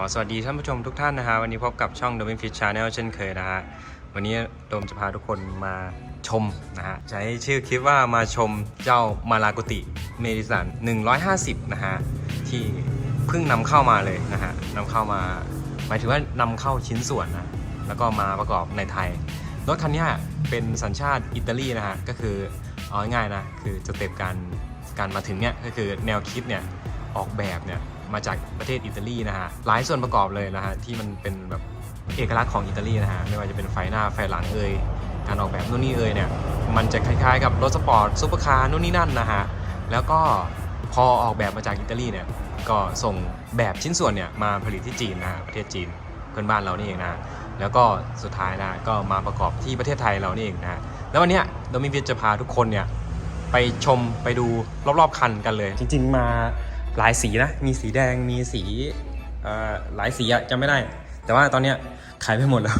อสวัสดีท่านผู้ชมทุกท่านนะฮะ วันนี้พบกับช่อง d o m i n Fish Channel เช่นเคยนะฮะ วันนี้โดมจะพาทุกคนมาชมนะฮะ ใช้ชื่อคลิปว่ามาชมเจ้ามาลากุติเมดิสัน 150 นะฮะ ที่เพิ่งนำเข้ามาเลยนะฮะนำเข้ามา หมายถึงว่านำเข้าชิ้นส่วนนะ แล้วก็มาประกอบในไทย รถคันนี้เป็นสัญชาติอิตาลีนะฮะ ก็คือเอาง่ายๆนะ คือสเต็ปการการมาถึงเนี่ยก็คือแนวคิดเนี่ยออกแบบเนี่ย มาจากประเทศอิตาลีนะฮะหลายส่วนประกอบเลยนะฮะที่มันเป็นแบบเอกลักษณ์ของอิตาลีนะฮะไม่ว่าจะเป็นไฟหน้าไฟหลังเอ่ยการออกแบบนู่นนี่เอ่ยเนี่ยมันจะคล้ายๆกับรถสปอร์ตซุปเปอร์คาร์นู่นนี่นั่นนะฮะแล้วก็พอออกแบบมาจากอิตาลีเนี่ยก็ส่งแบบชิ้นส่วนเนี่ยมาผลิตที่จีนนะฮะประเทศจีนเพื่อนบ้านเรานี่เองนะแล้วก็สุดท้ายนะก็มาประกอบที่ประเทศไทยเรานี่เองนะแล้ววันนี้โดมิวิทจะพาทุกคนเนี่ยไปชมไปดูรอบๆคันกันเลย จริง ๆ มา หลายสีนะ มีสีแดง มีสีหลายสีอะจำไม่ได้ แต่ว่าตอนเนี้ยขายไปหมดแล้ว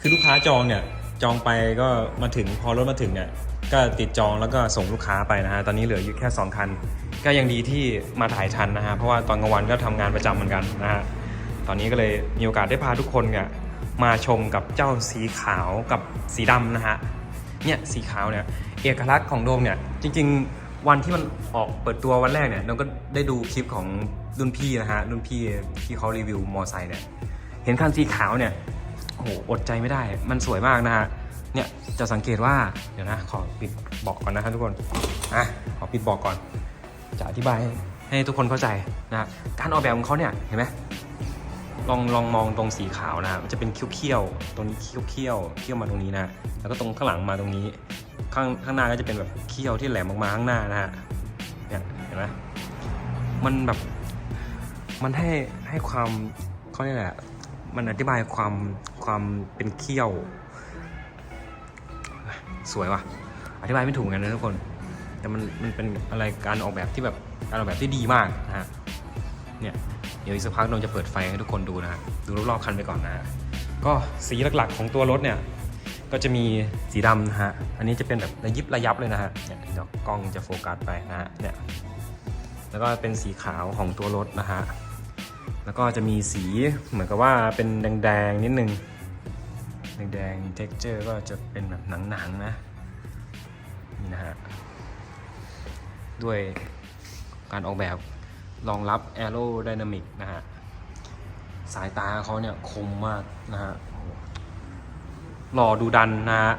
คือลูกค้าจองเนี่ย จองไปก็มาถึงพอรถมาถึงเนี่ย ก็ติดจองแล้วก็ส่งลูกค้าไปนะฮะ ตอนนี้เหลืออยู่แค่ 2 คัน ก็ยังดีที่มาถ่ายทันนะฮะ เพราะว่าตอนกลางวันก็ทำงานประจำเหมือนกันนะฮะ ตอนนี้ก็เลยมีโอกาสได้พาทุกคนเนี่ยมาชมกับเจ้าสีขาวกับสีดำนะฮะ เนี่ยสีขาวเนี่ยเอกลักษณ์ของโดมเนี่ยจริง ๆ วันที่มันออกเปิดตัววันแรกเนี่ยเราก็ได้ดูคลิปของรุ่นพี่นะฮะรุ่นพี่ที่เขารีวิวมอไซค์เนี่ยเห็นคันสีขาวเนี่ยโอ้โหอดใจไม่ได้ มันสวยมากนะฮะเนี่ยจะสังเกตว่าเดี๋ยวนะขอปิดเบอกก่อนนะครับทุกคนอะขอปิดเบอกก่อน จะอธิบายให้ทุกคนเข้าใจนะการออกแบบของเขาเนี่ยเห็นไหมลองลองมองตรงสีขาวนะมันจะเป็นเขี้ยวๆตรงนี้เขี้ยวเขี้ยวๆเขี้ยวมาตรงนี้นะแล้วก็ตรงข้างหลังมาตรงนี้ ข้างข้างหน้าก็จะเป็นแบบเขี้ยวที่แหลมออกมาข้างหน้านะฮะเนี่ยเห็นไหมมันแบบมันให้ให้ความเขาเรียกอะไรอะมันอธิบายความความเป็นเขี้ยว สวยว่ะ อธิบายไม่ถูกเหมือนกันนะทุกคน แต่มันมันเป็นอะไรการออกแบบที่แบบการออกแบบที่ดีมากนะฮะเนี่ยเดี๋ยวอีกสักพักเราจะเปิดไฟให้ทุกคนดูนะฮะดูรอบๆคันไปก่อนนะก็สีหลักๆของตัวรถเนี่ย ก็จะมีสีดำนะฮะ อันนี้จะเป็นแบบระยิบระยับเลยนะฮะ เนี่ยเดี๋ยวกล้องจะโฟกัสไปนะฮะ เนี่ย แล้วก็เป็นสีขาวของตัวรถนะฮะ แล้วก็จะมีสีเหมือนกับว่าเป็นแดงๆนิดนึง แดงๆ texture ก็จะเป็นแบบหนังๆนะ นี่นะฮะ ด้วยการออกแบบรองรับ aerodynamic นะฮะ สายตาเขาเนี่ยคมมากนะฮะ หล่อดูดันนะฮะ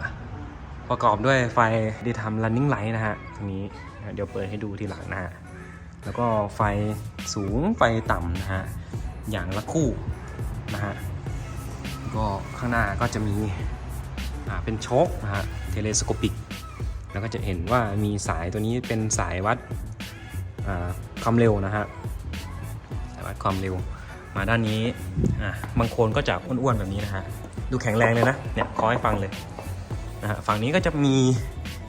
ประกอบด้วยไฟดีทำ running light นะฮะตรงนี้เดี๋ยวเปิดให้ดูทีหลังนะฮะแล้วก็ไฟสูงไฟต่ำนะฮะอย่างละคู่นะฮะก็ข้างหน้าก็จะมีเป็นโชคนะฮะเทเลสโคปิก แล้วก็จะเห็นว่ามีสายตัวนี้เป็นสายวัดความเร็วนะฮะสายวัดความเร็ว มาด้านนี้อะบางคนก็จะอ้วนๆแบบนี้นะฮะ ดูแข็งแรงเลยนะ เนี่ยขอให้ฟังเลยนะฮะฝั่งนี้ก็จะมี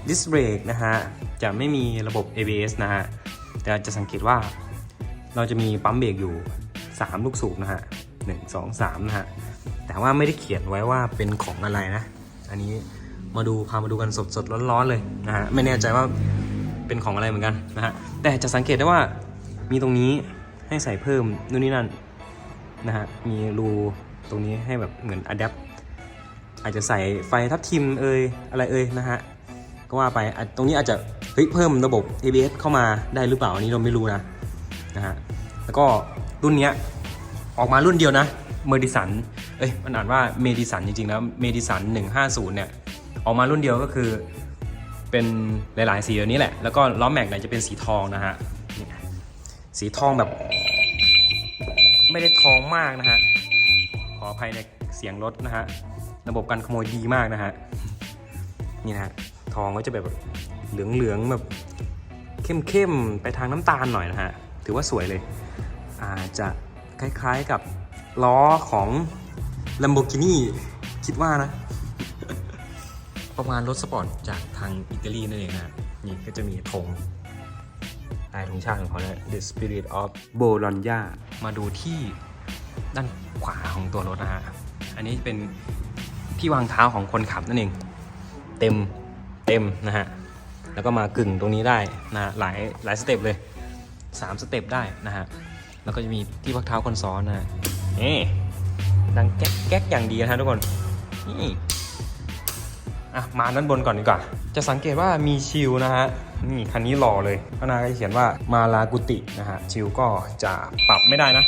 ดิสเบรกนะฮะ จะไม่มีระบบ ABS นะฮะ แต่จะสังเกตว่าเราจะมีปั๊มเบรกอยู่ 3 ลูกสูบนะฮะ1 2 3นะฮะ แต่ว่าไม่ได้เขียนไว้ว่าเป็นของอะไรนะ อันนี้มาดูพามาดูกันสดๆร้อนๆเลยนะฮะ ไม่แน่ใจว่าเป็นของอะไรเหมือนกันนะฮะ แต่จะสังเกตได้ว่ามีตรงนี้ให้ใส่เพิ่มนู่นนี่นั่นนะฮะ มีรูตรงนี้ให้แบบเหมือนอัดแอป อาจจะใส่ไฟทับทิมเอยอะไรเอยนะฮะก็ว่าไปตรงนี้อาจจะเฮ้ยเพิ่มระบบ ABS เข้ามาได้หรือเปล่าอันนี้เราไม่รู้นะนะฮะแล้วก็รุ่นนี้ออกมารุ่นเดียวนะเมดิสันเอ้ยมันอ่านว่าเมดิสันจริงๆแล้วเมดิสัน150 เนี่ย ออกมารุ่นเดียวก็คือเป็นหลายๆสีแบบนี้แหละ แล้วก็ล้อแม็กเนี่ยจะเป็นสีทองนะฮะสีทองแบบ ไม่ได้ทองมากนะฮะขออภัยในเสียงรถนะฮะ ระบบการขโมยดีมากนะฮะ นี่นะฮะ ทองก็จะแบบเหลืองๆแบบเข้มๆ ไปทางน้ำตาลหน่อยนะฮะ ถือว่าสวยเลยอาจจะคล้ายๆกับล้อของ Lamborghini คิดว่านะ ประมาณรถสปอร์ตจากทางอิตาลีนั่นเองนะนี่ก็จะมีธงลายธงชาติของเขาเนี่ย The Spirit of Bologna มาดูที่ด้านขวาของตัวรถนะฮะ อันนี้เป็น ที่วางเท้าของคนขับนั่นเอง เต็มเต็มนะฮะแล้วก็มากึ่งตรงนี้ได้นะหลายหลายสเต็ปเลย 3 สเต็ปได้นะฮะแล้วก็จะมีที่พักเท้าคนซ้อนนะนี่ดังแก๊กแก๊กอย่างดีนะทุกคนนี่อะมาด้านบนก่อนดีกว่า จะสังเกตว่ามีชิลนะฮะนี่คันนี้หล่อเลยข้างหน้าก็เขียนว่ามาลากุตินะฮะชิลก็จะปรับไม่ได้นะ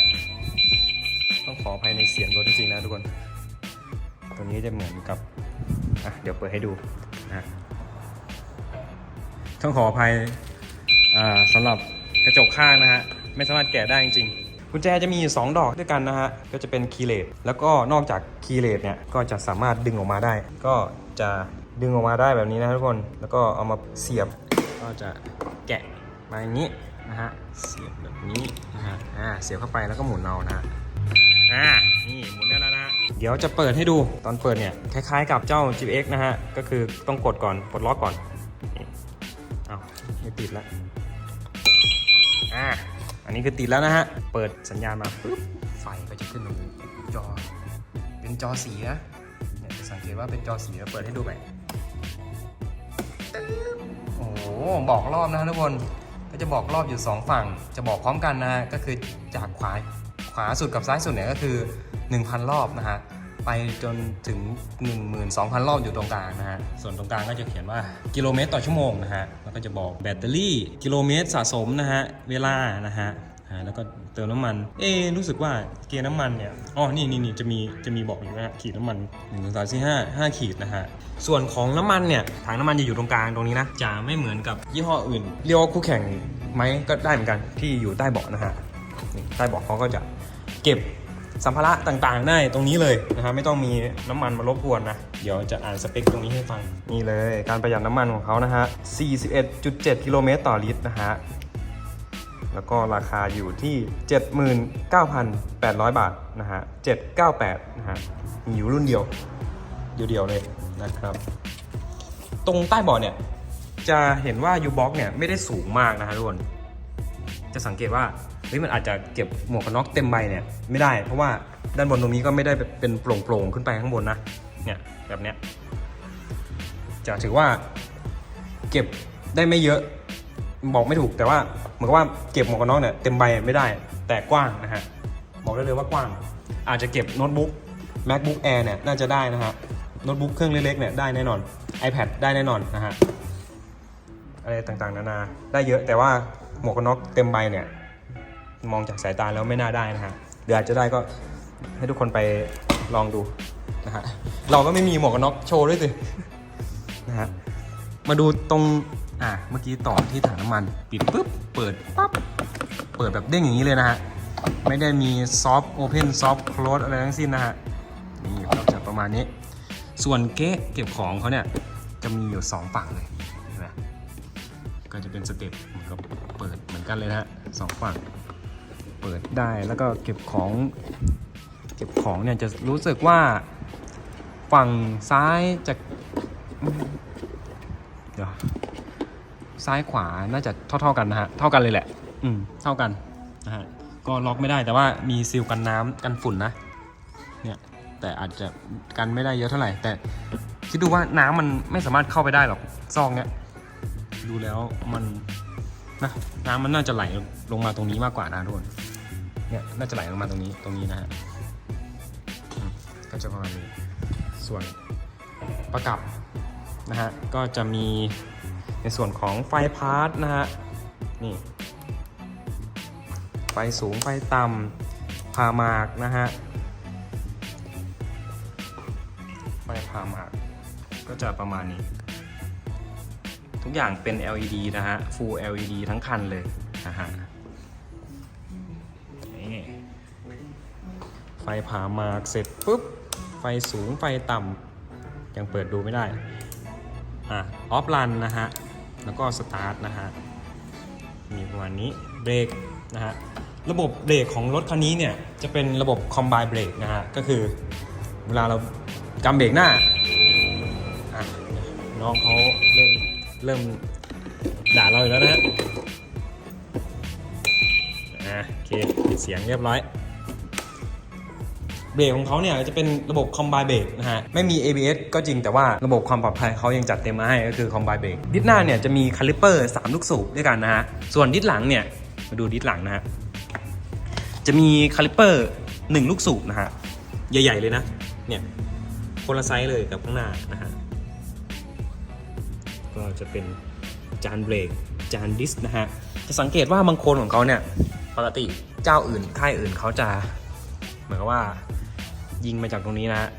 ต้องขออภัยในเสียงรถจริงๆนะทุกคน ตัวนี้จะเหมือนกับอะเดี๋ยวเปิดให้ดูนะต้องขออภัยอ่าสำหรับกระจกข้างนะฮะไม่สามารถแกะได้จริงๆกุญแจจะมีอยู่สองดอกด้วยกันนะฮะก็จะเป็นคีย์เลสแล้วก็นอกจากคีย์เลสเนี่ยก็จะสามารถดึงออกมาได้ ก็จะดึงออกมาได้แบบนี้นะทุกคนแล้วก็เอามาเสียบก็จะแกะมาอย่างนี้นะฮะเสียบแบบนี้นะฮะอ่าเสียบเข้าไปแล้วก็หมุนเอานะฮะอ่านี่หมุนได้แล้วนะ ดี๋ยวจะเปิดให้ดูตอนเปิดเนี่ยคล้ายๆกับเจ้า GX นะฮะ ก็คือต้องกดก่อนปลดล็อกก่อนเอาไม่ติดแล้วอ่าอันนี้คือติดแล้วนะฮะ เปิดสัญญาณมาปุ๊บไฟก็จะขึ้นตรงนี้จอ เป็นจอสีนะเนี่ยจะสังเกตว่าเป็นจอสีแล้วเปิดให้ดูใหม่โอ้โหบอกรอบนะฮะทุกคนก็จะบอกรอบอยู่ 2 ฝั่ง จะบอกพร้อมกันนะฮะก็คือจากขวาขวาสุดกับซ้ายสุดเนี่ยก็คือ 1,000 รอบนะฮะไปจนถึง 12,000 รอบอยู่ตรงกลางนะฮะ ส่วนตรงกลางก็จะเขียนว่ากิโลเมตรต่อชั่วโมงนะฮะ แล้วก็จะบอกแบตเตอรี่กิโลเมตรสะสมนะฮะ เวลานะฮะแล้วก็เติมน้ำมัน เอ๊รู้สึกว่าเกียร์น้ำมันเนี่ย อ๋อ นี่นี่นี่จะมี จะมีบอกอยู่นะขีดน้ำมัน1 2 3 4 5 5ขีดนะฮะ ส่วนของน้ำมันเนี่ย ถังน้ำมันจะอยู่ตรงกลางตรงนี้นะ จะไม่เหมือนกับยี่ห้ออื่น เรียกว่าคู่แข่งไหมก็ได้เหมือนกัน ที่อยู่ใต้เบาะนะฮะ ใต้เบาะเขาก็จะเก็บ สัมภาระต่างๆ ได้ตรงนี้เลยนะฮะไม่ต้องมีน้ำมันมารบกวนนะ เดี๋ยวจะอ่านสเปคตรงนี้ให้ฟัง นี่เลยการประหยัดน้ำมันของเขานะฮะ 41.7 กิโลเมตรต่อลิตรนะฮะแล้วก็ราคาอยู่ที่ 79,800 บาทนะฮะ 798 นะฮะ มีอยู่รุ่นเดียว เดียวๆเลยนะครับ ตรงใต้เบาะเนี่ย จะเห็นว่ายูบ็อกเนี่ย ไม่ได้สูงมากนะฮะทุกคน จะสังเกตว่า ฮ้ยมันอาจจะเก็บหมวกกันน็อกเต็มใบเนี่ยไม่ได้ เพราะว่าด้านบนตรงนี้ก็ไม่ได้เป็นโปร่งๆขึ้นไปข้างบนนะเนี่ยแบบเนี้ยจะถือว่าเก็บได้ไม่เยอะบอกไม่ถูกแต่ว่าเหมือนกับว่าเก็บหมวกกันน็อกเนี่ยเต็มใบไม่ได้แต่กว้างนะฮะบอกได้เลยว่ากว้าง อาจจะเก็บโน้ตบุ๊ก macbook air เนี่ยน่าจะได้นะฮะโน้ตบุ๊กเครื่องเล็กๆเนี่ยได้แน่นอน ipad ได้แน่นอนนะฮะอะไรต่างๆนานาได้เยอะแต่ว่าหมวกกันน็อกเต็มใบเนี่ย มองจากสายตาแล้วไม่น่าได้นะฮะเดี๋ยวอาจจะได้ก็ให้ทุกคนไปลองดูนะฮะเราก็ไม่มีหมวกกันน็อกโชว์ด้วยสินะฮะมาดูตรงอะเมื่อกี้ต่อที่ถังน้ำมัน ปิดปุ๊บเปิดปั๊บเปิดแบบเด้งอย่างนี้เลยนะฮะไม่ได้มีซอฟต์โอเพนซอฟต์คลอสอะไรทั้งสิ้นนะฮะนี่ก็จะประมาณนี้ ส่วนเก๊ะเก็บของเขาเนี่ยจะมีอยู่สองฝั่งเลยนไหมก็จะเป็นสเต็ปเหมือนกับเปิดเหมือนกันเลยนะฮะสองฝั่ง เปิดได้แล้วก็เก็บของ เก็บของเนี่ยจะรู้สึกว่าฝั่งซ้ายจะเดี๋ยวซ้ายขวาน่าจะเท่าเท่าๆกันนะฮะเท่ากันเลยแหละ อืมเท่ากันนะฮะก็ล็อกไม่ได้แต่ว่ามีซีลกันน้ำกันฝุ่นนะ เนี่ยแต่อาจจะกันไม่ได้เยอะเท่าไหร่ แต่คิดดูว่าน้ำมันไม่สามารถเข้าไปได้หรอกซองเนี้ยดูแล้วมันนะน้ำมันน่าจะไหลลงมาตรงนี้มากกว่านะทุกคน เนี่ยน่าจะไหลลงมาตรงนี้ตรงนี้นะฮะก็จะประมาณนี้ส่วนประกับนะฮะก็จะมีในส่วนของไฟพาร์ทนะฮะนี่ไฟสูงไฟต่ำพามากนะฮะไฟพามากก็จะประมาณนี้ ทุกอย่างเป็น LED นะฮะ Full LED ทั้งคันเลยนะฮะ ไฟผ่ามาเสร็จปุ๊บ ไฟสูงไฟต่ำยังเปิดดูไม่ได้อะออฟรันนะฮะ แล้วก็สตาร์ทนะฮะ มีประมาณนี้เบรกนะฮะ ระบบเบรกของรถคันนี้เนี่ย จะเป็นระบบคอมไบเบรกนะฮะ ก็คือเวลาเรากำเบรกหน้าอะน้องเขาเริ่มเริ่มด่าเราอีกแล้วนะฮะอะโอเคปิดเสียงเรียบร้อย เบรกของเขาเนี่ยจะเป็นระบบคอมไบเบรกนะฮะ ไม่มี ABS ก็จริงแต่ว่าระบบความปลอดภัยเขายังจัดเต็มมาให้ก็คือคอมไบเบรกดิสหน้าเนี่ยจะมีคาลิปเปอร์3ลูกสูบด้วยกันนะฮะ ส่วนดิสหลังเนี่ยมาดูดิสหลังนะฮะ จะมีคาลิปเปอร์หนึ่งลูกสูบนะฮะ ใหญ่ ๆ เลยนะ เนี่ยคนละไซส์เลยกับข้างหน้านะฮะ ก็จะเป็นจานเบรกจานดิสนะฮะ จะสังเกตว่าบางโคนของเขาเนี่ยปกติเจ้าอื่นค่ายอื่นเขาจะ เหมือนกับว่า ยิงมาจากตรงนี้นะฮะ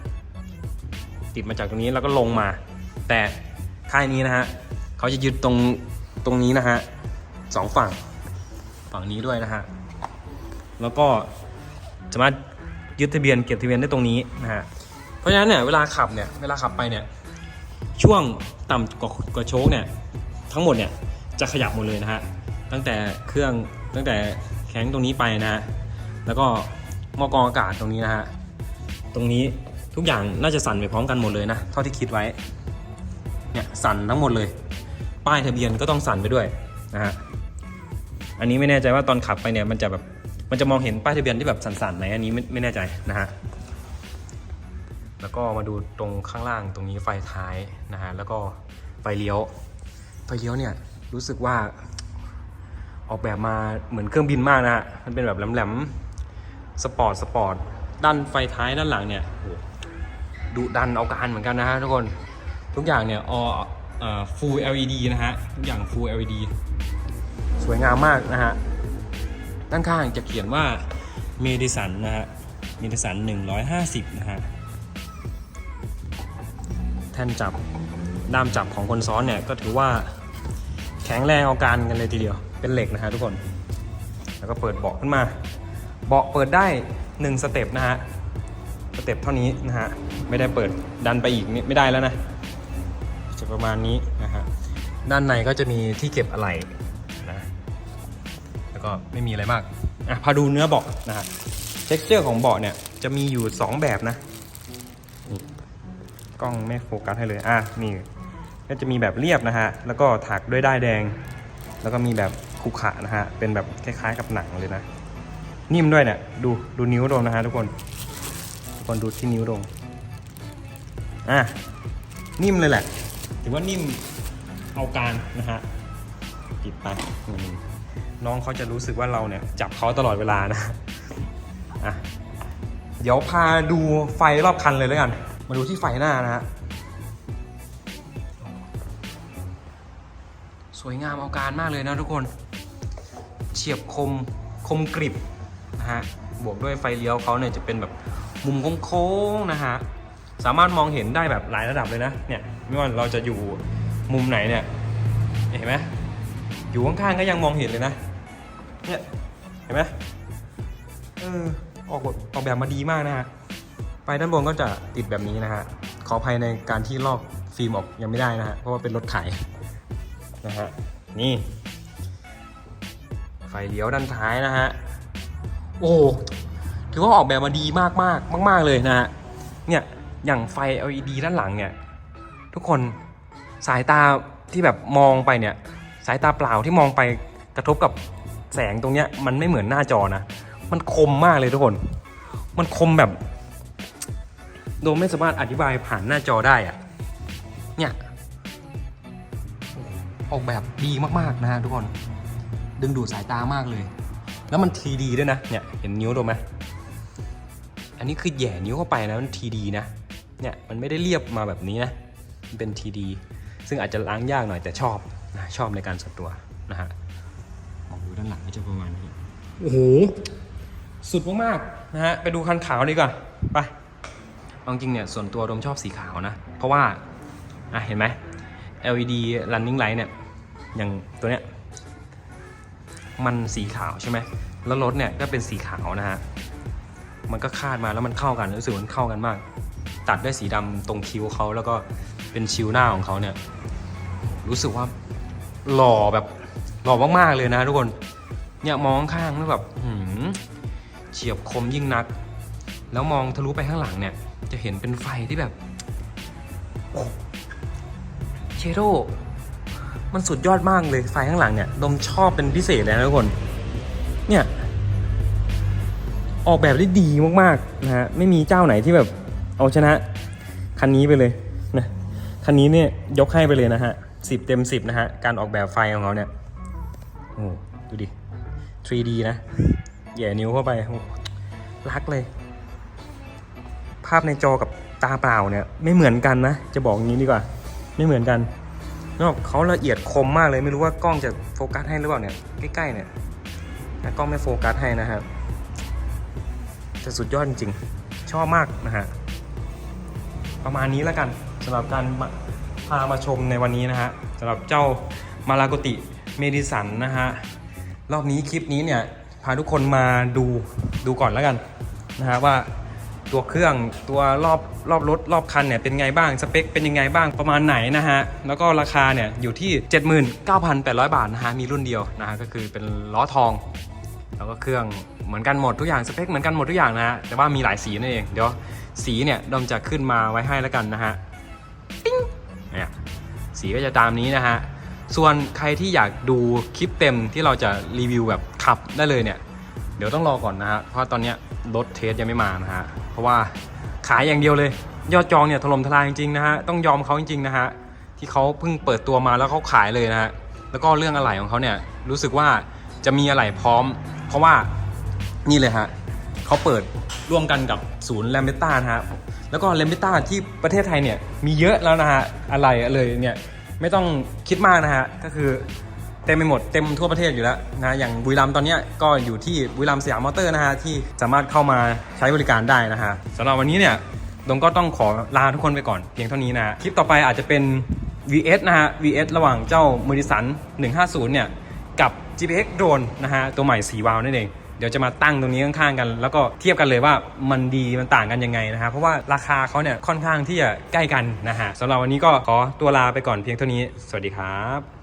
ติดมาจากตรงนี้แล้วก็ลงมา แต่ค่ายนี้นะฮะเขาจะยึดตรงตรงนี้นะฮะสองฝั่งฝั่งนี้ด้วยนะฮะแล้วก็สามารถยึดทะเบียนเก็บทะเบียนได้ตรงนี้นะฮะเพราะฉะนั้นเนี่ยเวลาขับเนี่ยเวลาขับไปเนี่ยช่วงต่ำกว่ากว่าโชคเนี่ยทั้งหมดเนี่ยจะขยับหมดเลยนะฮะตั้งแต่เครื่องตั้งแต่แข้งตรงนี้ไปนะฮะแล้วก็หมอกรองอากาศตรงนี้นะฮะ ตรงนี้ทุกอย่างน่าจะสั่นไปพร้อมกันหมดเลยนะเท่าที่คิดไว้เนี่ยสั่นทั้งหมดเลย ป้ายทะเบียนก็ต้องสั่นไปด้วยนะฮะอันนี้ไม่แน่ใจว่าตอนขับไปเนี่ยมันจะแบบมันจะมองเห็นป้ายทะเบียนที่แบบสั่นๆไหมอันนี้ไม่ไม่แน่ใจนะฮะแล้วก็มาดูตรงข้างล่างตรงนี้ไฟท้ายนะฮะแล้วก็ไฟเลี้ยวไฟเลี้ยวเนี่ยรู้สึกว่าออกแบบมาเหมือนเครื่องบินมากนะฮะมันเป็นแบบแหลมๆสปอร์ตสปอร์ต ด้านไฟท้ายด้านหลังเนี่ยดุดันเอาการเหมือนกันนะฮะทุกคนทุกอย่างเนี่ยออ full LED นะฮะทุกอย่าง full LED สวยงามมากนะฮะด้านข้างจะเขียนว่าเมดิสันนะฮะเมดิสัน 150 นะฮะแท่นจับด้ามจับของคนซ้อนเนี่ยก็ถือว่าแข็งแรงเอาการกันเลยทีเดียวเป็นเหล็กนะฮะทุกคน แล้วก็เปิดเบาะขึ้นมา เบาะเปิดได้ 1สเต็ปนะฮะสเต็ปเท่านี้นะฮะไม่ได้เปิดดันไปอีกนี่ไม่ได้แล้วนะ จะประมาณนี้นะฮะด้านในก็จะมีที่เก็บอะไหล่นะแล้วก็ไม่มีอะไรมากอะพาดูเนื้อเบาะนะฮะ texture ของเบาะเนี่ยจะมีอยู่ 2 แบบนะกล้องไม่โฟกัสให้เลยอะนี่ก็จะมีแบบเรียบนะฮะแล้วก็ถักด้วยด้ายแดง แล้วก็มีแบบคุขะนะฮะเป็นแบบคล้ายๆกับหนังเลยนะ นิ่มด้วยเนี่ยดูดูนิ้วตรงนะฮะทุกคนทุกคนดูที่นิ้วตรงอะนิ่มเลยแหละถือว่านิ่มเอาการนะฮะติดไปอืมน้องเขาจะรู้สึกว่าเราเนี่ยจับเขาตลอดเวลานะอะเดี๋ยวพาดูไฟรอบคันเลยแล้วกัน มาดูที่ไฟหน้านะฮะสวยงามเอาการมากเลยนะทุกคน เฉียบคมคมกริบ นะฮะบวกด้วยไฟเลี้ยวเขาเนี่ยจะเป็นแบบมุมโค้งๆนะฮะสามารถมองเห็นได้แบบหลายระดับเลยนะเนี่ยไม่ว่าเราจะอยู่มุมไหนเนี่ยเห็นไหมอยู่ข้างๆก็ยังมองเห็นเลยนะเนี่ยเห็นไหมเออออกแบบออกแบบมาดีมากนะฮะไฟด้านบนก็จะติดแบบนี้นะฮะขออภัยในการที่ลอกฟิล์มออกยังไม่ได้นะฮะเพราะว่าเป็นรถขายนะฮะนี่ไฟเลี้ยวด้านท้ายนะฮะ โอ้ถือว่าออกแบบมาดีมากมากมากมาก ๆ เลยนะฮะเนี่ยอย่างไฟ LED ด้านหลังเนี่ย ทุกคนสายตาที่แบบมองไปเนี่ย สายตาเปล่าที่มองไปกระทบกับแสงตรงเนี้ยมันไม่เหมือนหน้าจอนะ มันคมมากเลยทุกคน มันคมแบบ โดยไม่สามารถอธิบายผ่านหน้าจอได้อะเนี่ย ออกแบบดีมากๆนะฮะทุกคน ดึงดูดสายตามากเลย แล้วมันทีดีด้วยนะ เนี่ยเห็นนิ้วดูไหมอันนี้คือแหย่นิ้วเข้าไปนะมันทีดีนะ เนี่ยมันไม่ได้เรียบมาแบบนี้นะ มันเป็นทีดีซึ่งอาจจะล้างยากหน่อยแต่ชอบนะชอบในการส่วนตัวนะฮะมองดูด้านหลังก็จะประมาณนี้โอ้โหสุดมากๆนะฮะไปดูคันขาวดีกว่าไปเอาจริงเนี่ยส่วนตัวโดมชอบสีขาวนะ เพราะว่าอะเห็นไหม LED running light เนี่ยอย่างตัวเนี้ย มันสีขาวใช่ไหมแล้วรถเนี่ยก็เป็นสีขาวนะฮะ มันก็คาดมาแล้วมันเข้ากันรู้สึกมันเข้ากันมาก ตัดด้วยสีดำตรงคิ้วเขาแล้วก็เป็นชิวหน้าของเขาเนี่ย รู้สึกว่าหล่อแบบหล่อมากๆเลยนะทุกคน เนี่ยมองข้างแล้วแบบหืมเฉียบคมยิ่งนัก แล้วมองทะลุไปข้างหลังเนี่ย จะเห็นเป็นไฟที่แบบโอ้เชโร มันสุดยอดมากเลยไฟข้างหลังเนี่ยดมชอบเป็นพิเศษเลยนะทุกคน เนี่ย ออกแบบได้ดีมากๆนะฮะไม่มีเจ้าไหนที่แบบเอาชนะคันนี้ไปเลยนะคันนี้เนี่ยยกให้ไปเลยนะฮะสิบเต็มสิบนะฮะการออกแบบไฟของเขาเนี่ยโอ้ดูดิ 3D นะแย่นิ้วเข้าไปโอ้รักเลย ภาพในจอกับตาเปล่าเนี่ย ไม่เหมือนกันนะ จะบอกอย่างนี้ดีกว่า ไม่เหมือนกัน นอกเขาละเอียดคมมากเลยไม่รู้ว่ากล้องจะโฟกัสให้หรือเปล่าเนี่ยใกล้ๆเนี่ยนะกล้องไม่โฟกัสให้นะครับจะสุดยอดจริงๆชอบมากนะฮะประมาณนี้แล้วกันสำหรับการมาพามาชมในวันนี้นะฮะสำหรับเจ้ามาลาโกติเมดิสันนะฮะรอบนี้คลิปนี้เนี่ยพาทุกคนมาดูดูก่อนแล้วกันนะฮะว่าตัวเครื่องตัวรอบ รอบรถรอบคันเนี่ยเป็นไงบ้างสเปคเป็นยังไงบ้างประมาณไหนนะฮะแล้วก็ราคาเนี่ยอยู่ที่ 79,800 บาทนะฮะมีรุ่นเดียวนะฮะก็คือเป็นล้อทอง แล้วก็เครื่องเหมือนกันหมดทุกอย่างสเปคเหมือนกันหมดทุกอย่างนะฮะแต่ว่ามีหลายสีนั่นเองเดี๋ยวสีเนี่ยดอมจะขึ้นมาไว้ให้แล้วกันนะฮะปิ้งเนี่ยสีก็จะตามนี้นะฮะส่วนใครที่อยากดูคลิปเต็มที่เราจะรีวิวแบบขับได้เลยเนี่ย เดี๋ยวต้องรอก่อนนะฮะเพราะตอนนี้รถเทสยังไม่มานะฮะเพราะว่า ขายอย่างเดียวเลย ยอดจองเนี่ยถล่มทลายจริงๆนะฮะต้องยอมเขาจริงๆนะฮะที่เขาเพิ่งเปิดตัวมาแล้วเขาขายเลยนะฮะแล้วก็เรื่องอะไหล่ของเขาเนี่ยรู้สึกว่าจะมีอะไหล่พร้อม เพราะว่านี่เลยฮะเขาเปิดร่วมกันกับศูนย์แลมเบต้านะฮะแล้วก็แลมเบต้าที่ประเทศไทยเนี่ยมีเยอะแล้วนะฮะอะไรเลยเนี่ยไม่ต้องคิดมากนะฮะก็คือ เต็มไปหมดเต็มทั่วประเทศอยู่แล้วนะอย่างบุรีรัมย์ตอนนี้ก็อยู่ที่บุรีรัมย์สยามมอเตอร์นะฮะที่สามารถเข้ามาใช้บริการได้นะฮะสำหรับวันนี้เนี่ยดงก็ต้องขอลาทุกคนไปก่อนเพียงเท่านี้นะคลิปต่อไปอาจจะเป็น VS นะฮะ VS ระหว่างเจ้า m e r i s o n 150 เนี่ย กับ GPX Drone นะฮะ ตัวใหม่4วาวนั่นเอง เดี๋ยวจะมาตั้งตรงนี้ข้างๆกัน แล้วก็เทียบกันเลยว่ามันดีมันต่างกันยังไงนะฮะ เพราะว่าราคาเขาเนี่ย ค่อนข้างที่จะใกล้กันนะฮะสำหรับวันนี้ก็ขอตัวลาไปก่อนเพียงเท่านี้ สวัสดีครับ